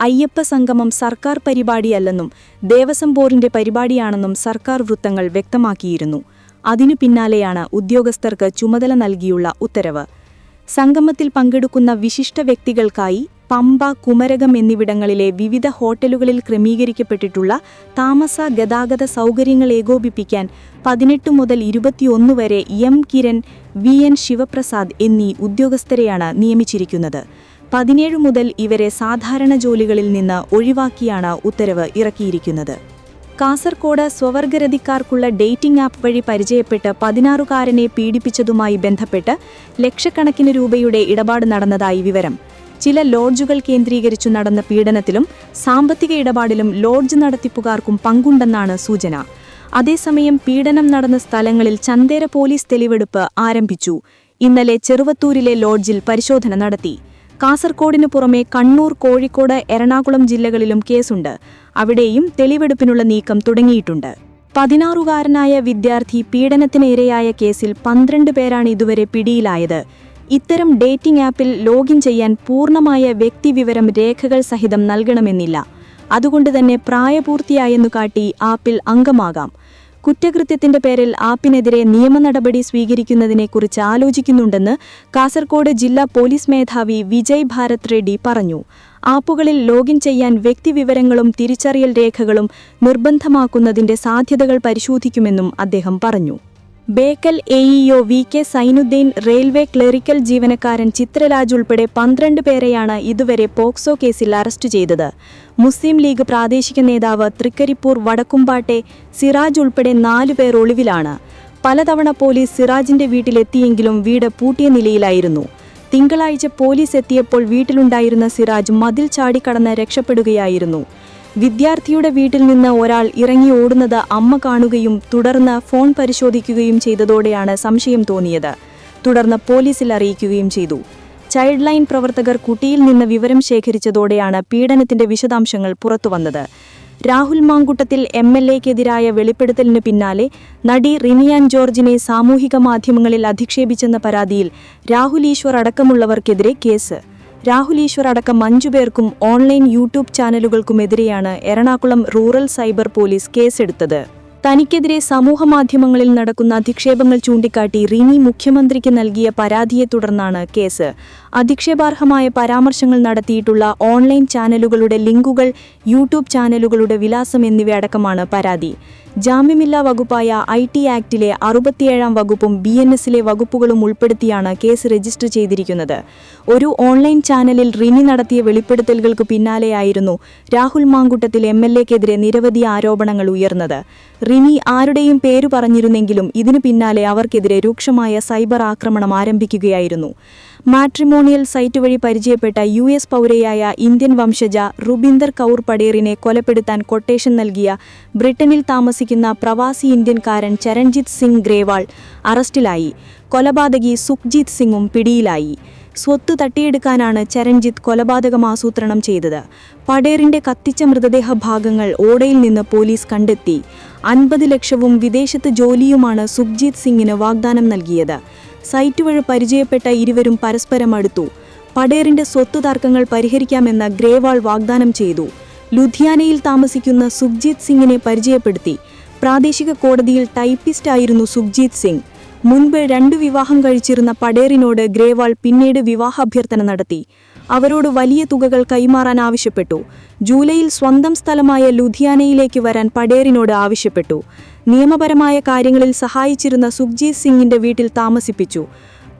അയ്യപ്പ സംഗമം സർക്കാർ പരിപാടിയല്ലെന്നും ദേവസ്വം ബോർഡിന്റെ പരിപാടിയാണെന്നും സർക്കാർ വൃത്തങ്ങൾ വ്യക്തമാക്കിയിരുന്നു. അതിനു പിന്നാലെയാണ് ഉദ്യോഗസ്ഥർക്ക് ചുമതല നൽകിയുള്ള ഉത്തരവ്. സംഗമത്തിൽ പങ്കെടുക്കുന്ന വിശിഷ്ട വ്യക്തികൾക്കായി പമ്പ കുമരകം എന്നിവിടങ്ങളിലെ വിവിധ ഹോട്ടലുകളിൽ ക്രമീകരിക്കപ്പെട്ടിട്ടുള്ള താമസ ഗതാഗത സൗകര്യങ്ങൾ ഏകോപിപ്പിക്കാൻ പതിനെട്ട് മുതൽ ഇരുപത്തിയൊന്ന് വരെ M Kiran V N Sivaprasad എന്നീ ഉദ്യോഗസ്ഥരെയാണ് നിയമിച്ചിരിക്കുന്നത്. പതിനേഴ് മുതൽ ഇവരെ സാധാരണ ജോലികളിൽ നിന്ന് ഒഴിവാക്കിയാണ് ഉത്തരവ് ഇറക്കിയിരിക്കുന്നത്. കാസർകോട് സ്വവർഗരതിക്കാർക്കുള്ള ഡേറ്റിംഗ് ആപ്പ് വഴി പരിചയപ്പെട്ട് പതിനാറുകാരനെ പീഡിപ്പിച്ചതുമായി ബന്ധപ്പെട്ട് ലക്ഷക്കണക്കിന് രൂപയുടെ ഇടപാട് നടന്നതായി വിവരം. ചില ലോഡ്ജുകൾ കേന്ദ്രീകരിച്ചു നടന്ന പീഡനത്തിലും സാമ്പത്തിക ഇടപാടിലും ലോഡ്ജ് നടത്തിപ്പുകാർക്കും പങ്കുണ്ടെന്നാണ് സൂചന. അതേസമയം പീഡനം നടന്ന സ്ഥലങ്ങളിൽ ചന്തേര പോലീസ് തെളിവെടുപ്പ് ആരംഭിച്ചു. ഇന്നലെ ചെറുവത്തൂരിലെ ലോഡ്ജിൽ പരിശോധന നടത്തി. കാസർകോടിനു പുറമെ കണ്ണൂർ കോഴിക്കോട് എറണാകുളം ജില്ലകളിലും കേസുണ്ട്. അവിടെയും തെളിവെടുപ്പിനുള്ള നീക്കം തുടങ്ങിയിട്ടുണ്ട്. പതിനാറുകാരനായ വിദ്യാർത്ഥി പീഡനത്തിന് ഇരയായ കേസിൽ പന്ത്രണ്ട് പേരാണ് ഇതുവരെ പിടിയിലായത്. ഇത്തരം ഡേറ്റിംഗ് ആപ്പിൽ ലോഗിൻ ചെയ്യാൻ പൂർണമായ വ്യക്തിവിവരം രേഖകൾ സഹിതം നൽകണമെന്നില്ല. അതുകൊണ്ട് തന്നെ പ്രായപൂർത്തിയായെന്നു കാട്ടി ആപ്പിൽ അംഗമാകാം. കുറ്റകൃത്യത്തിന്റെ പേരിൽ ആപ്പിനെതിരെ നിയമ നടപടി സ്വീകരിക്കുന്നതിനെക്കുറിച്ച് ആലോചിക്കുന്നുണ്ടെന്ന് കാസർകോട് ജില്ലാ പോലീസ് മേധാവി വിജയ് ഭാരത് റെഡ്ഡി പറഞ്ഞു. ആപ്പുകളിൽ ലോഗിൻ ചെയ്യാൻ വ്യക്തിവിവരങ്ങളും തിരിച്ചറിയൽ രേഖകളും നിർബന്ധമാക്കുന്നതിന്റെ സാധ്യതകൾ പരിശോധിക്കുമെന്നും അദ്ദേഹം പറഞ്ഞു. Bekal A AEO V K Zainuddin railway clerical ജീവനക്കാരൻ ചിത്രരാജ് ഉൾപ്പെടെ പന്ത്രണ്ട് പേരെയാണ് ഇതുവരെ പോക്സോ കേസിൽ അറസ്റ്റ് ചെയ്തത്. മുസ്ലിം ലീഗ് പ്രാദേശിക നേതാവ് തൃക്കരിപ്പൂർ വടക്കുംപാട്ടെ സിറാജ് ഉൾപ്പെടെ നാലു പേർ ഒളിവിലാണ്. പലതവണ പോലീസ് സിറാജിന്റെ വീട്ടിലെത്തിയെങ്കിലും വീട് പൂട്ടിയ നിലയിലായിരുന്നു. തിങ്കളാഴ്ച പോലീസ് എത്തിയപ്പോൾ വീട്ടിലുണ്ടായിരുന്ന സിറാജ് മതിൽ ചാടിക്കടന്ന് രക്ഷപ്പെടുകയായിരുന്നു. വിദ്യാർത്ഥിയുടെ വീട്ടിൽ നിന്ന് ഒരാൾ ഇറങ്ങി ഓടുന്നത് അമ്മ കാണുകയും തുടർന്ന് ഫോൺ പരിശോധിക്കുകയും ചെയ്തതോടെയാണ് സംശയം തോന്നിയത്. തുടർന്ന് പോലീസിൽ അറിയിക്കുകയും ചെയ്തു. ചൈൽഡ് ലൈൻ പ്രവർത്തകർ കുട്ടിയിൽ നിന്ന് വിവരം ശേഖരിച്ചതോടെയാണ് പീഡനത്തിന്റെ വിശദാംശങ്ങൾ പുറത്തുവന്നത്. രാഹുൽ മാങ്കുട്ടത്തിൽ എം എൽ എക്കെതിരായ വെളിപ്പെടുത്തലിന് പിന്നാലെ നടി റിനിയാൻ ജോർജിനെ സാമൂഹിക മാധ്യമങ്ങളിൽ അധിക്ഷേപിച്ചെന്ന പരാതിയിൽ രാഹുൽ ഈശ്വർ അടക്കമുള്ളവർക്കെതിരെ കേസ്. രാഹുൽ ഈശ്വർ അടക്കം അഞ്ചു പേർക്കും ഓൺലൈൻ യൂട്യൂബ് ചാനലുകൾക്കുമെതിരെയാണ് എറണാകുളം റൂറൽ സൈബർ പോലീസ് കേസെടുത്തത്. തനിക്കെതിരെ സമൂഹമാധ്യമങ്ങളിൽ നടക്കുന്ന അധിക്ഷേപങ്ങൾ ചൂണ്ടിക്കാട്ടി റിനി മുഖ്യമന്ത്രിക്ക് നൽകിയ പരാതിയെ തുടർന്നാണ് കേസ്. അധിക്ഷേപാർഹമായ പരാമർശങ്ങൾ നടത്തിയിട്ടുള്ള ഓൺലൈൻ ചാനലുകളുടെ ലിങ്കുകൾ യൂട്യൂബ് ചാനലുകളുടെ വിലാസം എന്നിവയടക്കമാണ് പരാതി. ജാമ്യമില്ലാ വകുപ്പായ ഐ ടി ആക്ടിലെ അറുപത്തിയേഴാം വകുപ്പും ബി എൻ എസിലെ വകുപ്പുകളും ഉൾപ്പെടുത്തിയാണ് കേസ് രജിസ്റ്റർ ചെയ്തിരിക്കുന്നത്. ഒരു ഓൺലൈൻ ചാനലിൽ റിനി നടത്തിയ വെളിപ്പെടുത്തലുകൾക്ക് പിന്നാലെയായിരുന്നു രാഹുൽ മാങ്കുട്ടത്തിൽ എം എൽ എക്കെതിരെ നിരവധി ആരോപണങ്ങൾ ഉയർന്നത്. റിനി ആരുടെയും പേരു പറഞ്ഞിരുന്നെങ്കിലും ഇതിനു പിന്നാലെ അവർക്കെതിരെ രൂക്ഷമായ സൈബർ ആക്രമണം ആരംഭിക്കുകയായിരുന്നു. മാട്രിമോണിയൽ സൈറ്റ് വഴി പരിചയപ്പെട്ട യു എസ് പൗരയായ ഇന്ത്യൻ വംശജ റുബിന്ദർ കൗർ പടേറിനെ കൊലപ്പെടുത്താൻ കൊട്ടേഷൻ നൽകിയ ബ്രിട്ടനിൽ താമസിക്കുന്ന പ്രവാസി ഇന്ത്യൻകാരൻ ചരൺജിത് സിംഗ് ഗ്രേവാൾ അറസ്റ്റിലായി. കൊലപാതകി സുഖ്ജിത് സിംഗും പിടിയിലായി. സ്വത്ത് തട്ടിയെടുക്കാനാണ് ചരൺജിത്ത് കൊലപാതകം ആസൂത്രണം ചെയ്തത്. പടേറിന്റെ കത്തിച്ച മൃതദേഹ ഭാഗങ്ങൾ ഓടയിൽ നിന്ന് പോലീസ് കണ്ടെത്തി. അൻപത് ലക്ഷവും വിദേശത്ത് ജോലിയുമാണ് സുഖ്ജീത് സിംഗിന് വാഗ്ദാനം നൽകിയത്. സൈറ്റ് വഴി പരിചയപ്പെട്ട ഇരുവരും പരസ്പരം അടുത്തു. പടേറിന്റെ സ്വത്ത് തർക്കങ്ങൾ പരിഹരിക്കാമെന്ന് ഗ്രേവാൾ വാഗ്ദാനം ചെയ്തു. ലുധിയാനയിൽ താമസിക്കുന്ന സുഖ്ജീത് സിംഗിനെ പരിചയപ്പെടുത്തി. പ്രാദേശിക കോടതിയിൽ ടൈപ്പിസ്റ്റ് ആയിരുന്നു സുഖ്ജീത് സിംഗ്. മുൻപ് രണ്ടു വിവാഹം കഴിച്ചിരുന്ന പടേറിനോട് ഗ്രേവാൾ പിന്നീട് വിവാഹാഭ്യർത്ഥന നടത്തി. അവരോട് വലിയ തുകകൾ കൈമാറാൻ ആവശ്യപ്പെട്ടു. ജൂലൈയിൽ സ്വന്തം സ്ഥലമായ ലുധിയാനയിലേക്ക് വരാൻ പടേറിനോട് ആവശ്യപ്പെട്ടു. നിയമപരമായ കാര്യങ്ങളിൽ സഹായിച്ചിരുന്ന സുഖ്ജീത് സിംഗിന്റെ വീട്ടിൽ താമസിപ്പിച്ചു.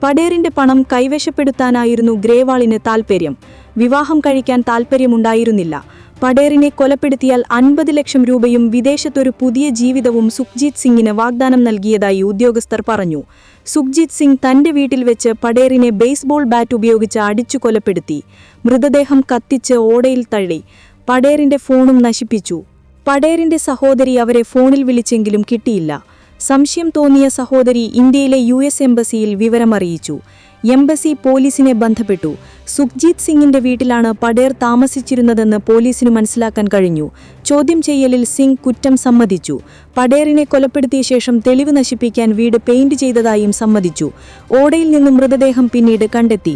പടേറിന്റെ പണം കൈവശപ്പെടുത്താനായിരുന്നു ഗ്രേവാളിന് താൽപ്പര്യം വിവാഹം കഴിക്കാൻ താൽപ്പര്യമുണ്ടായിരുന്നില്ല പടേറിനെ കൊലപ്പെടുത്തിയാൽ അൻപത് ലക്ഷം രൂപയും വിദേശത്തൊരു പുതിയ ജീവിതവും സുഖ്ജീത് സിംഗിന് വാഗ്ദാനം നൽകിയതായി ഉദ്യോഗസ്ഥർ പറഞ്ഞു. സുഖ്ജീത് സിംഗ് തന്റെ വീട്ടിൽ വെച്ച് പടേറിനെ ബേസ്ബോൾ ബാറ്റ് ഉപയോഗിച്ച് അടിച്ചു കൊലപ്പെടുത്തി. മൃതദേഹം കത്തിച്ച് ഓടയിൽ തള്ളി. പടേറിന്റെ ഫോണും നശിപ്പിച്ചു. പടേറിന്റെ സഹോദരി അവരെ ഫോണിൽ വിളിച്ചെങ്കിലും കിട്ടിയില്ല. സംശയം തോന്നിയ സഹോദരി ഇന്ത്യയിലെ യു എംബസിയിൽ വിവരമറിയിച്ചു. എംബസി പോലീസിനെ ബന്ധപ്പെട്ടു. സുഖ്ജീത് സിംഗിന്റെ വീട്ടിലാണ് പടേർ താമസിച്ചിരുന്നതെന്ന് പോലീസിന് മനസ്സിലാക്കാൻ കഴിഞ്ഞു. ചോദ്യം ചെയ്യലിൽ സിംഗ് കുറ്റം സമ്മതിച്ചു. പടേറിനെ കൊലപ്പെടുത്തിയ ശേഷം തെളിവ് നശിപ്പിക്കാൻ വീട് പെയിന്റ് ചെയ്തതായും സമ്മതിച്ചു. ഓടയിൽ നിന്നും മൃതദേഹം പിന്നീട് കണ്ടെത്തി.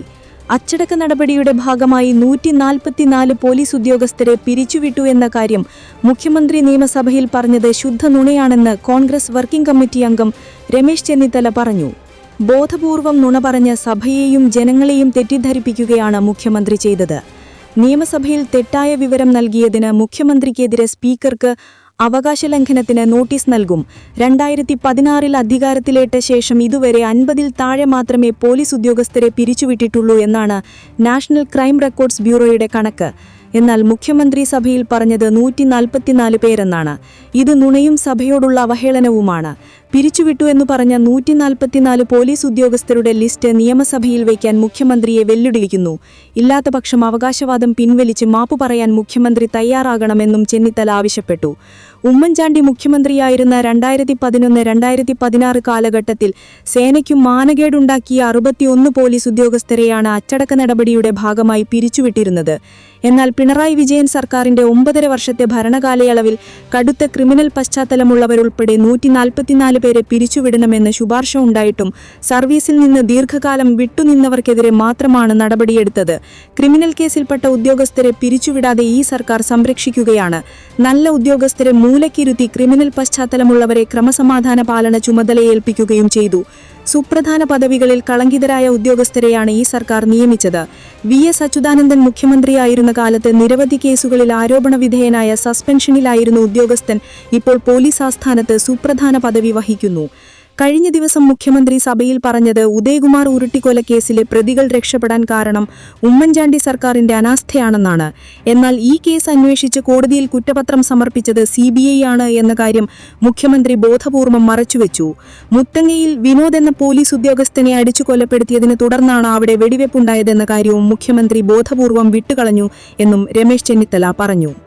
അച്ചടക്ക നടപടിയുടെ ഭാഗമായി നൂറ്റി നാൽപ്പത്തിനാല് പോലീസ് ഉദ്യോഗസ്ഥരെ പിരിച്ചുവിട്ടു എന്ന കാര്യം മുഖ്യമന്ത്രി നിയമസഭയിൽ പറഞ്ഞത് ശുദ്ധ നുണയാണെന്ന് കോൺഗ്രസ് വർക്കിംഗ് കമ്മിറ്റി അംഗം രമേശ് ചെന്നിത്തല പറഞ്ഞു. ബോധപൂർവം നുണ പറഞ്ഞ് സഭയെയും ജനങ്ങളെയും തെറ്റിദ്ധരിപ്പിക്കുകയാണ് മുഖ്യമന്ത്രി ചെയ്തത്. നിയമസഭയിൽ തെറ്റായ വിവരം നൽകിയതിന് മുഖ്യമന്ത്രിക്കെതിരെ സ്പീക്കർക്ക് അവകാശ ലംഘനത്തിന് നോട്ടീസ് നൽകും. രണ്ടായിരത്തി പതിനാറിൽ അധികാരത്തിലേറ്റ ശേഷം ഇതുവരെ അൻപതിൽ താഴെ മാത്രമേ പോലീസ് ഉദ്യോഗസ്ഥരെ പിരിച്ചുവിട്ടിട്ടുള്ളൂ എന്നാണ് നാഷണൽ ക്രൈം റെക്കോർഡ്സ് ബ്യൂറോയുടെ കണക്ക്. എന്നാൽ മുഖ്യമന്ത്രി സഭയിൽ പറഞ്ഞത് നൂറ്റി നാൽപ്പത്തിനാല് പേരെന്നാണ്. ഇത് നുണയും സഭയോടുള്ള അവഹേളനവുമാണ്. പിരിച്ചുവിട്ടു എന്ന് പറഞ്ഞ നൂറ്റി നാൽപ്പത്തിനാല് പോലീസ് ഉദ്യോഗസ്ഥരുടെ ലിസ്റ്റ് നിയമസഭയിൽ വയ്ക്കാൻ മുഖ്യമന്ത്രിയെ വെല്ലുവിളിക്കുന്നു. ഇല്ലാത്തപക്ഷം അവകാശവാദം പിൻവലിച്ച് മാപ്പു പറയാൻ മുഖ്യമന്ത്രി തയ്യാറാകണമെന്നും ചെന്നിത്തല ആവശ്യപ്പെട്ടു. ഉമ്മൻചാണ്ടി മുഖ്യമന്ത്രിയായിരുന്ന രണ്ടായിരത്തി പതിനൊന്ന് രണ്ടായിരത്തി പതിനാറ് കാലഘട്ടത്തിൽ സേനയ്ക്കും മാനകേടുണ്ടാക്കിയ അറുപത്തിയൊന്ന് പോലീസ് ഉദ്യോഗസ്ഥരെയാണ് അച്ചടക്ക നടപടിയുടെ ഭാഗമായി പിരിച്ചുവിട്ടിരുന്നത്. എന്നാൽ പിണറായി വിജയൻ സർക്കാരിന്റെ ഒമ്പതര വർഷത്തെ ഭരണകാലയളവിൽ കടുത്ത ക്രിമിനൽ പശ്ചാത്തലമുള്ളവരുൾപ്പെടെ നൂറ്റി നാൽപ്പത്തിനാല് പേരെ പിരിച്ചുവിടണമെന്ന് ശുപാർശ ഉണ്ടായിട്ടും സർവീസിൽ നിന്ന് ദീർഘകാലം വിട്ടുനിന്നവർക്കെതിരെ മാത്രമാണ് നടപടിയെടുത്തത്. ക്രിമിനൽ കേസിൽപ്പെട്ട ഉദ്യോഗസ്ഥരെ പിരിച്ചുവിടാതെ ഈ സർക്കാർ സംരക്ഷിക്കുകയാണ്. നല്ല ഉദ്യോഗസ്ഥരെ മൂലക്കിരുത്തി ക്രിമിനൽ പശ്ചാത്തലമുള്ളവരെ ക്രമസമാധാന പാലന ചുമതലയേൽപ്പിക്കുകയും ചെയ്തു. സുപ്രധാന പദവികളിൽ കളങ്കിതരായ ഉദ്യോഗസ്ഥരെയാണ് ഈ സർക്കാർ നിയമിച്ചത്. വി എസ് അച്യുതാനന്ദൻ മുഖ്യമന്ത്രിയായിരുന്ന കാലത്ത് നിരവധി കേസുകളിൽ ആരോപണ വിധേയനായ സസ്പെൻഷനിലായിരുന്ന ഉദ്യോഗസ്ഥൻ ഇപ്പോൾ പോലീസ് ആസ്ഥാനത്ത് സുപ്രധാന പദവി വഹിക്കുന്നു. കഴിഞ്ഞ ദിവസം മുഖ്യമന്ത്രി സഭയിൽ പറഞ്ഞത് ഉദയകുമാർ ഉരുട്ടിക്കൊലക്കേസിലെ പ്രതികൾ രക്ഷപ്പെടാൻ കാരണം ഉമ്മൻചാണ്ടി സർക്കാരിന്റെ അനാസ്ഥയാണെന്നാണ്. എന്നാൽ ഈ കേസ് അന്വേഷിച്ച് കോടതിയിൽ കുറ്റപത്രം സമർപ്പിച്ചത് സി ആണ് എന്ന കാര്യം മുഖ്യമന്ത്രി ബോധപൂർവം മറച്ചുവെച്ചു. മുത്തങ്ങയിൽ വിനോദ് എന്ന പോലീസ് ഉദ്യോഗസ്ഥനെ അടിച്ചു കൊലപ്പെടുത്തിയതിനെ തുടർന്നാണ് അവിടെ വെടിവെപ്പുണ്ടായതെന്ന കാര്യവും മുഖ്യമന്ത്രി ബോധപൂർവം വിട്ടുകളഞ്ഞു എന്നും രമേശ് ചെന്നിത്തല പറഞ്ഞു.